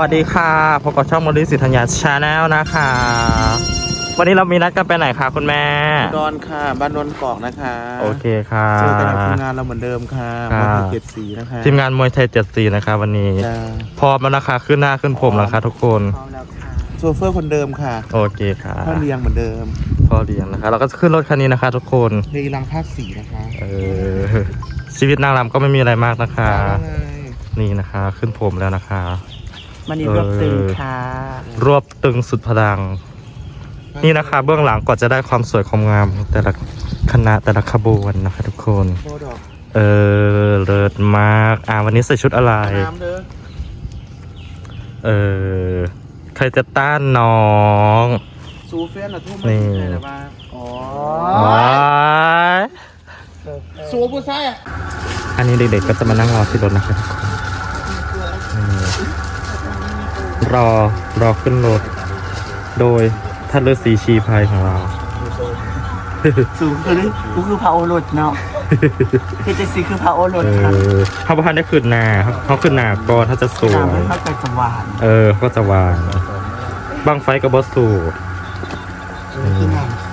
วัสดีค่ะพบกับช่องมอริสิทธัญญาชาแนลนะคะ วันนี้เรามีนัดกันไปไหนคะคุณแม่ ดอนค่ะ บ้านนนท์กอกนะคะ โอเคค่ะเจอกันกับทีมงานเราเหมือนเดิมค่ะครับวันที่เจ็ดสีนะคะทีมงานมวยไทยเจ็ดสีนะคะ วันนี้จ้าพร้อมแล้วนะคะขึ้นหน้าขึ้นผมแล้วค่ะทุกคนพร้อมแล้วค่ะโซเฟอร์คนเดิมค่ะ โอเคค่ะพ่อเลี้ยงเหมือนเดิมพ่อเลี้ยงนะคะ เราก็ขึ้นรถคันนี้นะคะ ทุกคนเรียรังภาคสีนะคะ เออชีวิตนางรำก็ไม่มีอะไรมากนะคะว่าไงนี่นะคะ ขึ้นผมแล้วนะคะ มันนี่เออรบตึงค่ะ รวบตึงสุดพลัง นี่นะคะ เบื้องหลังกว่าจะได้ความสวยความงาม แต่ละคณะแต่ละขบวนนะคะ ทุกคนโคดอกเออเลิศมากอ่าวันนี้ใส่ชุดอะไรน้ำเด้อเออใครจะต้านน้องซูเฟียนอะทุ่มนี่ใครนะบ้างอ๋อว้ายซูผู้ชายอะอันนี้เด็กๆก็จะมานั่งรอที่รถนะคะทุกคนนี่ รอรอขึ้นรถ โดยท่านฤาษีชีพายของเรา สูงคือกูคือพระโอรสเนาะคือจะซีคือพระโอรสเอครับอเขาประพันธ์ได้ขึ้นหนาเขาเขาขึ้นหนาก่อนถ้าจะสวน้ำยไม่เข้าใจสว่านเออเขาก็จะวางบังไฟกับบอสสูดคือน้ำ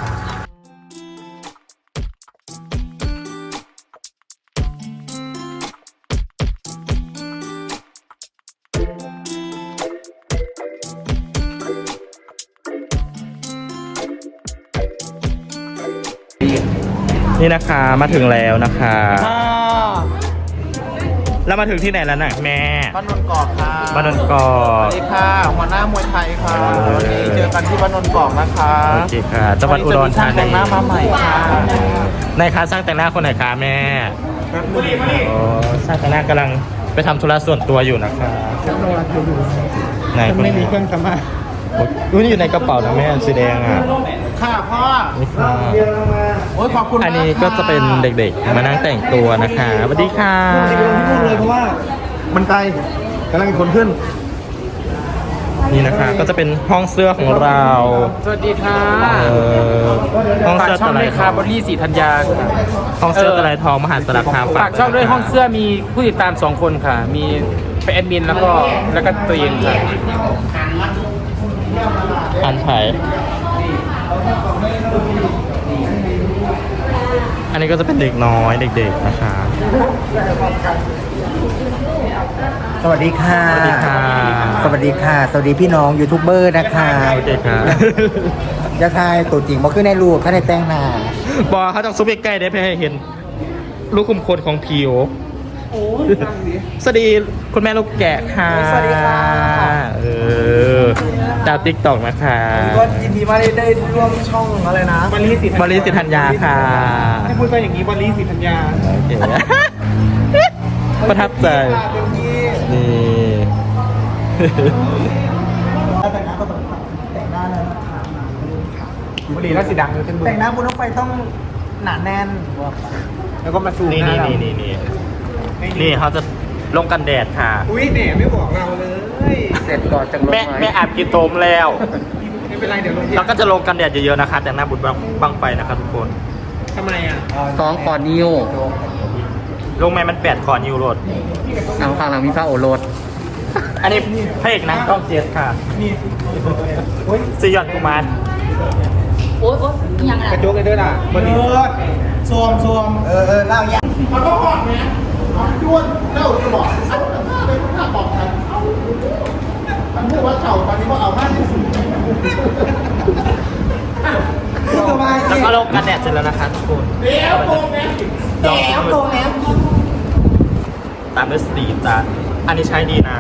นี่นะคะมาถึงแล้วนะคะแล้วมาถึงที่ไหนแล้วน่ะแม่บ้านนนท์กอกค่ะบ้านนนท์กอสวัสดีค่ะหัวหน้ามวยไทยค่ะเออ วันนี้เจอกันที่บ้านนนท์กอกนะคะโอเคค่ะจังหวัดอุดรธาแต่นีงหน้ามาใหม่ค่ะในายคะช่างแต่งหน้าคนไหนคะแม่อ๋อช่างแต่งหน้ากำลังไปทำธุระส่วนตัวอยู่นะคะไหนคนไม่มีนี้เครื่องสำอาง อุ้ยอยู่ในกระเป๋านะแม่อันสีแดงอะค่ะพ่อนี่ค่ะโอ้ยขอบคุณอันนี้มากก็ค่จะเป็นเด็กๆ มานั่งแต่งตัวนะคะสวัสดีค่ะที่ลงที่พูดเลยเพราะว่ามันไกลกำลังขนขึ้น นี่นะคะก็จะเป็นห้องเสื้อของเรา สวัสดีค่ะเออห้องฝากเสื้อช่อตะงไลด้วยทค่ะองบอลลี่สีธัญญาค่ะห้องเสื้อตะไลทองมหาสารคามฝากช่องด้วยห้องเสื้อมีผู้ติดตามสองคนค่ะ มีไปแอดมินแล้วก็แล้วก็ตัวเองค่ะ อันไผ่อันนี้ก็จะเป็นเด็กน้อยเด็กๆนะคะ สวัสดีค่ะ สวัสดีค่ะ สวัสดีค่ะ สวัสดีพี่น้องยูทูบเบอร์นะคะโอเคค่ะจะทายตัวจริงมาขึ้นในรูปข้าในแต่งหน้าบอกเขาต้องซุปใกล้ๆได้เพื่อให้เห็นลูกคุมคนของผิว สวัสดีคุณแม่ลูกแกะค่ะสวัสดีค่ะ เออดาวติ๊กตอกนะคะก็ยินดีมากได้ร่วมช่องอะไรนะบริสิทธิ์บริสิทธัญญาค่ะให้พูดไปอย่างนี้บริสิทธิ์ธัญญาโอเคประทับใจเต็มที่นี่แต่งหน้าก็ต้องแต่งหน้าแล้วนะคะบริแล้วสีดังเลยเป็นแต่งหน้าบนรถไฟต้องหนาแน่น แล้วก็มาซูมนี่หน้านี่เรานี่นี่นี่ นี่เขาจะลงกันแดดค่ะ อุ้ยเนี่ยไม่บอกเราเลย เสร็จก่อนจากรถแม่ไฟแม่อาบกินโตมแล้ว ไม่เป็นไรเดี๋ยวลงเราก็จะลงกันแดดเยอะๆนะคะ แต่หน้าบุญบังบังไฟนะครับทุกคน ทำไมอะสองก่อนนิ้วลงแม่มันแปดขอนิวโรดทางฝั่งหลังมีพระโอรสอันนี้พระเอกนะต้องเจสค่ะนี่ซียอนกุมารโอ๊ยโอ๊ยยังไงกระโจกเลยด้วยล่ะบริซวมซวมเออเออเล่าอย่างมันก็หอดไหม ด้วนเล่าจะบอกเอาเป็นหน้าบอกกันมันพูดว่าเก่าตอนนี้ก็เอามากที่สุดสบายแล้วก็ลงกันแดดเสร็จแล้วนะคะทุกคนเดี๋ยวโกงแม่ลองชิมดูตามด้วยสีจานอันนี้ใช้ดีนะ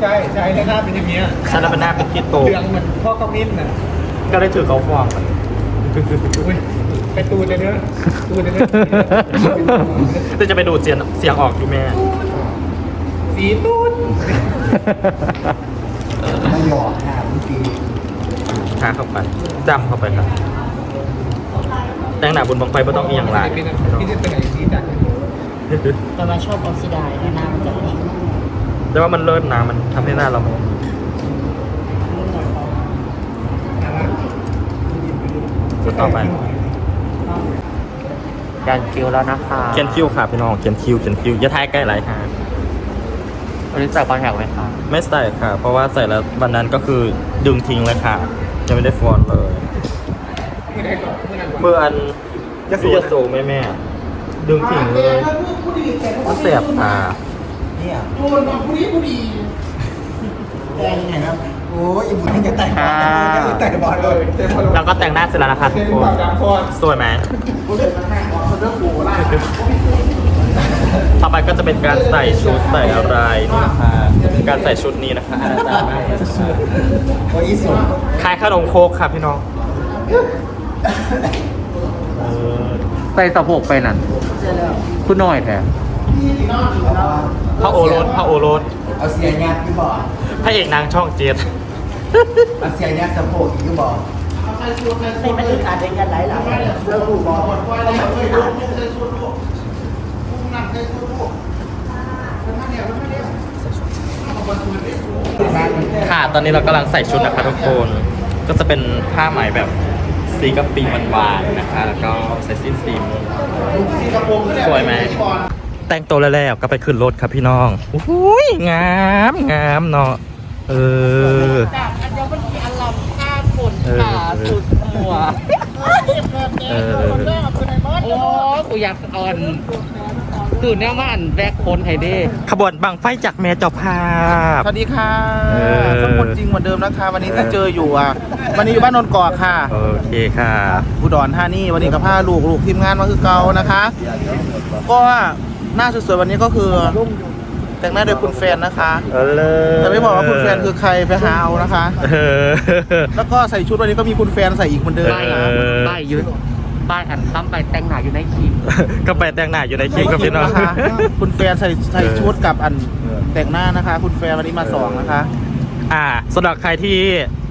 ใช่ใช่ในหน้าเป็นอย่างเงี้ยใช้แล้วเป็นหน้าเป็นที่โตเหลืองเหมือนพ่อขมิ้นน่ะก็ได้ถือเขาฟองอุ้ย ไปตูนเลยเนื้อตูนเลยเนื้อจะจะไปดูดเสียงเสียงออกอยู่แม่ สีตูนไม่หยอกค่ะเมื่อกี้ช้าเข้าไปจำเข้าไปครับ แต่งหน้าบนบังไฟไม่ต้องมีอย่างไรเป็นพี่จะเป็นไหนสีจัดแต่ว่าชอบออกซิไดซ์หน้ามันจะนิ่งแต่ว่ามันเลิศนะมันทำให้หน้าเรามันจะต่อไป การคิวแล้วนะคะเขียนคิวค่ะพี่น้องเขียนคิวเขียนคิวอย่าทายใกล้ไหลค่ะวันนี้ใส่คอนแทคไหมคะไม่ใส่ค่ะ เพราะว่าใส่แล้ววันนั้นก็คือดึงทิ้งเลยค่ะยังไม่ได้ฟอนเลยเมื่ออันจะสูงไหมแม่ดึงทิ้งเลยมันเสียบตาเนี่ยโดนมาผู้นี้ผู้ดีแดงไงครับโอ้ยอีบุญยังจะแต่งบอลยังจะแต่งบอลเลยแล้วก็แต่งหน้าเสร็จแล้วนะคะทุกคนสวยไหม เขาเล่นมาแข่งบอลเขาเริ่มโหล่ะต่อไปก็จะเป็นการใส่ชุดใส่อะไรนี่นะคะการใส่ชุดนี้นะคะอาจารย์มากเลยนะคะโอ้ยอีสุดคล้ายขนมโคกค่ะพี่น้องเออใส่สะโพกไปนั่นคุณน้อยแท้พระโอรสพระโอรสเอาเสียยัดที่บ่อพระเอกนางช่องเจ็ดเอาเสียยัดสะโพกอีกที่บ่อ ไม่มันอึดอัดเองกันหลายหลายเสื้อผูกบอลบอลควายเลยเฮ้ยลูกลูกใส่ชุดลูกลูกนั่งใส่ชุดลูกค่ะ ตอนนี้เรากำลังใส่ชุดนะคะทุกคน ก็จะเป็นผ้าไหมแบบสีกะปิหวานๆนะคะ แล้วก็ใส่สิ้นสีม่วงสีกสวยไหม แต่งตัวแล้วก็ไปขึ้นรถครับพี่น้องอุ้ยงามงามเนาะ เออ นเดียวมันขาสุดหัวเออโอ้กูอยากอ่อนตื่นแน่ว่าอันแบกคนไฮเด้ขบวนบังไฟจากแม่เจ้าภาพสวัสดีค่ะสมบูรจริงเหมือนเดิมนะคะ วันนี้ที่เจออยู่อะ วันนี้อยู่บ้านนนกอกค่ะ โอเคค่ะอุดรธานีวันนี้กับผ้าลูกลูกทีมงานมาคือเก่านะคะ ก็หน้าสวยๆวันนี้ก็คือ แต่งหน้าโดยคุณแฟนนะคะ เออเลยแต่ไม่บอกว่าคุณแฟนคือใครไปหาเอานะคะ เออแล้วก็ใส่ชุดวันนี้ก็มีคุณแฟนใส่อีกเหมือนเดิมบ้ายนะบ้ายยืดบ้ายอันตั้มไปแต่งหนาอยู่ในครีมก็ไปแต่งหน้าอยู่ในคลิปกับพี่น้องนะคะคุณแฟนใส่ใส่ชุดกับอันแต่งหน้านะคะ คุณแฟนวันนี้มาสองนะคะ อ่าสำหรับใครที่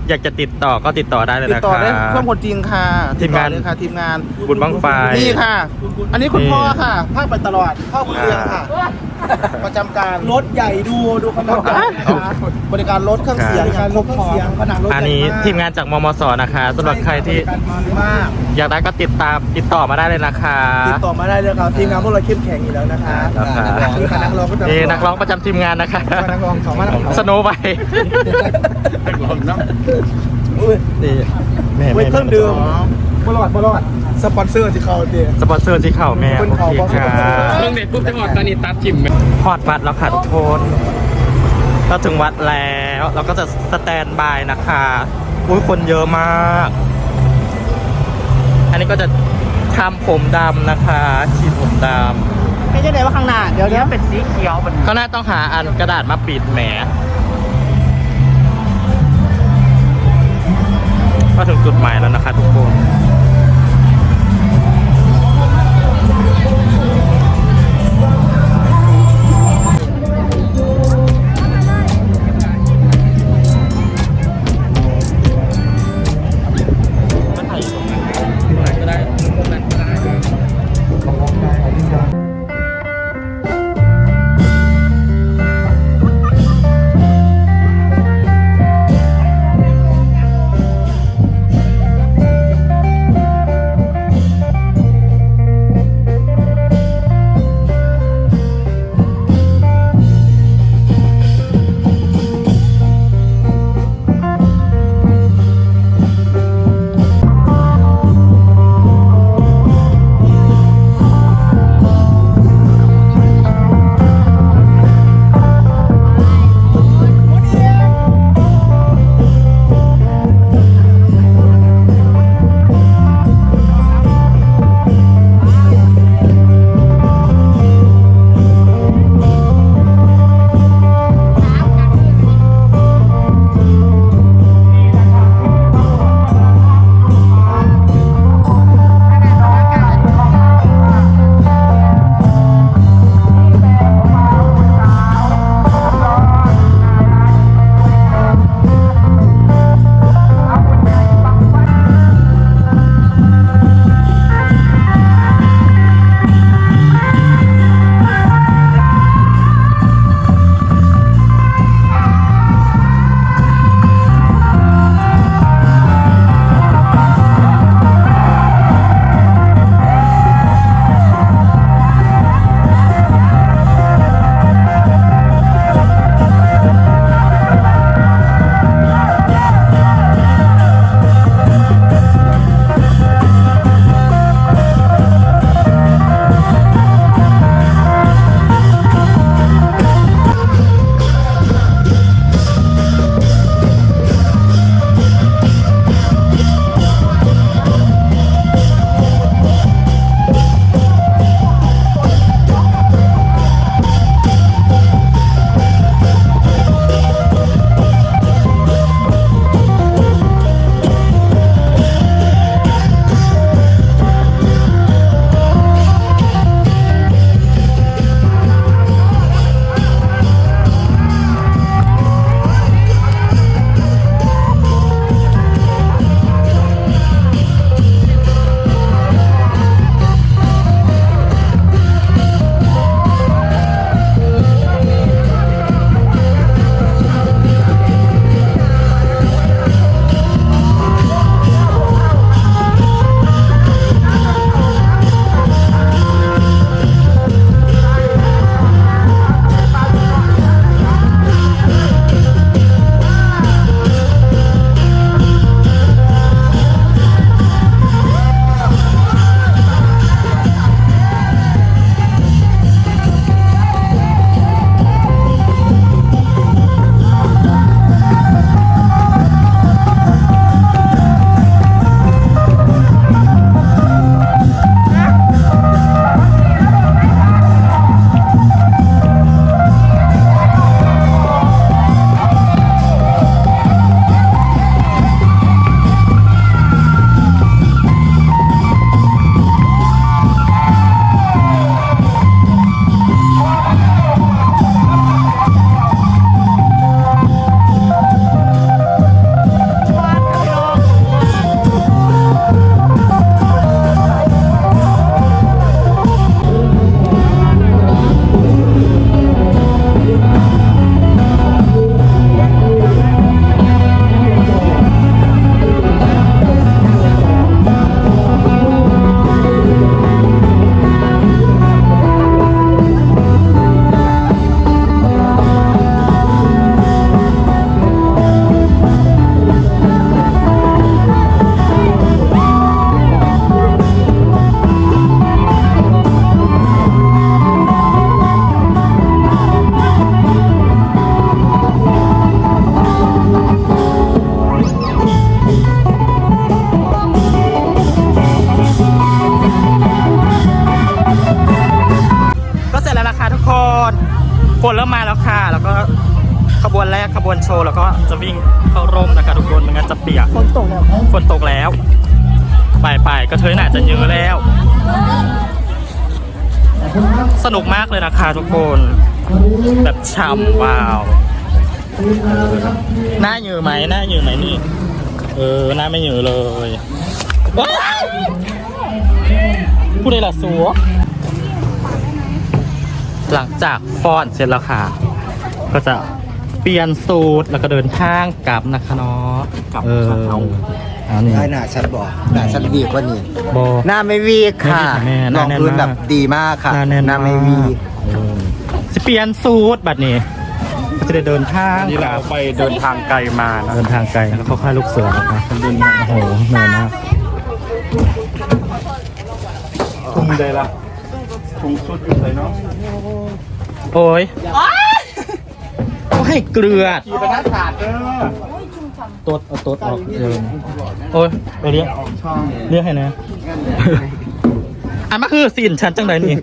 อยากจะติดต่อก็ติดต่อได้เลยติดนะต่อคะได้เพื่อนคนจริงค่ะทีมงาน ติดต่อเลยค่ะทีมงานบุญบังไฟ นี่ค่ะ อันนี้คุณนี่ พ่อค่ะภาคไปตลอดพ่อคุณเรียนค่ะ ประจำการรถใหญ่ดูดูขนาดบริการรถเครื่องเสียงการรถเครื่องเสียงขนาดรถอันนี้ทีมงานจากมมสนะคะสำหรับใครที่มาก อยากได้ก็ติดตามติดต่อมาได้เลยนะคะ ติดต่อมาได้เลยครับทีมงานพวกเราเข้มแข็งอยู่แล้วนะคะนะคะคือคณะนักร้องก็จะนี่นักร้องประจำทีมงานนะคะ นักร้องสองมาสโนว์ไว นี่แม่เว้แม่ยเครื่องดื่มบลอดบลอดสปอนเซอร์ที่เขาเดียสปอนเซอร์ที่เข่าแม่เป็นโอเขาเคบอกค่ะเรื่องเด็ดปุ๊บจังหวัดตอนนี้ตัดจิมพอดบัตรแล้วค่ะทุกคนเราถึงวัดแล้วเราก็จะสแตนบายนะคะอุ้ยคนเยอะมาก อันนี้ก็จะทำผมดำนะคะฉีดผมดำไม่ใช่ไหนว่าข้างหน้า เดี๋ยวนี้เป็นสีเขียวมันข้างหน้าต้องหาอันกระดาษมาปิดแหม คนเริ่มมาแล้วค่ะ แล้วก็ขบวนแรกขบวนโชว์แล้วก็จะวิ่งเข้าร่มนะคะทุกคนไมันงั้นจะเปียกฝนตกแล้วฝนตกแล้วไปไปๆก็เทยน่าจะเยอะแล้ว สนุกมากเลยนะคะทุกคน แบบช่ำว้าวหน้าเหยือไหมหน้าเหยือไหมนี่ เออหน้าไม่เหยือเลยว้ายผู้ใดล่ะสัว หลังจากฟ้อนเสร็จแล้วค่ะ ก็จะเปลี่ยนสูตรแล้วก็เดินทางกลับนะคะเนาะกลับเออครับเอา เอานี่ ได้หน้าฉันบอกหน้าฉันวีกว่านี่โบหน้าไม่วีกค่ะไม่วีกค่ะแม่หลน้าองแน่นพื้นแบบมากดีมากค่ะหน้าแน่นหน้าไม่มากวีกเออสิเปลี่ยนสูตรบัดนี้ ก็จะได้เดินทางนี่เราไปเดินทางไกลมานะเดินทางไกลแล้วเขาค่ายลูกเสือนะคะเดินทางโอ้โหเหนื่อยมากทุ่มได้ละ ทุ่งสุดอยู่เลยเนาะโอ้ยเขาให้เกลือขี่บรรทัดศาสตร์เด้อตัวเอาตัวออกเดินโอ้ยไปเรียกเรียกให้นะอันมาคือสินฉันจังไดนี่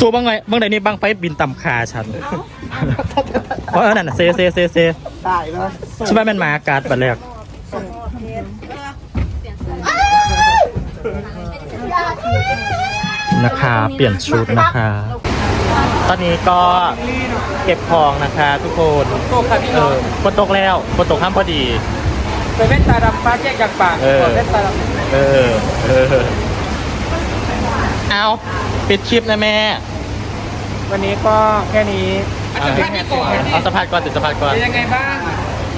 สู้บ้างไงบ้างไดนี่บ้างไฟบินต่ำคาฉัน เพราะเออนั่นน่ะเซเซเซเซตายแล้วใช่ไหมมันมาการ์ดบัดแรก นะคะ เปลี่ยนชุดนะคะ ตอนนี้ก็เก็บของนะคะทุกคนโตค่ะพี่เอน้องอฝนตกแล้วฝนตกข้ามพอดี ไปเว้นตาดำฟ้าแยกจากปากเออขอเว้นตาดำเออ เออ เอาปิดคลิปนะแม่วันนี้ก็แค่นี้เอาเอาสะพานก่อนติดสะพานก่อน เป็นยังไงบ้าง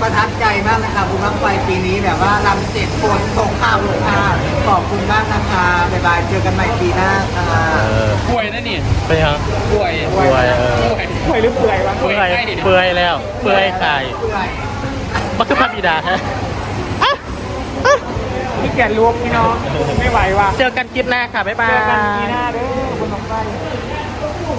ประทับใจมากนะคะบุญบังไฟปีนี้แบบว่าลำเสร็จฝนตกข้าวลงค่ะขอบคุณมากนะคะบ๊ายบายเจอกันใหม่ปีหน้าค่ะเออป่วยนะนี่เป็นยังป่วยป่วยเออป่วยป่วยหรือเปื่อยวะเปื่อยใกล้ดิเปื่อยแล้ว เปื่อยไข่มันคือพระบิดาฮะพี่แก่ลูกพี่น้องไม่ไหวว่ะเจอกันคลิปหน้าค่ะบ๊ายบาเจอกันปียหน้าเด้อคุณน้องไส้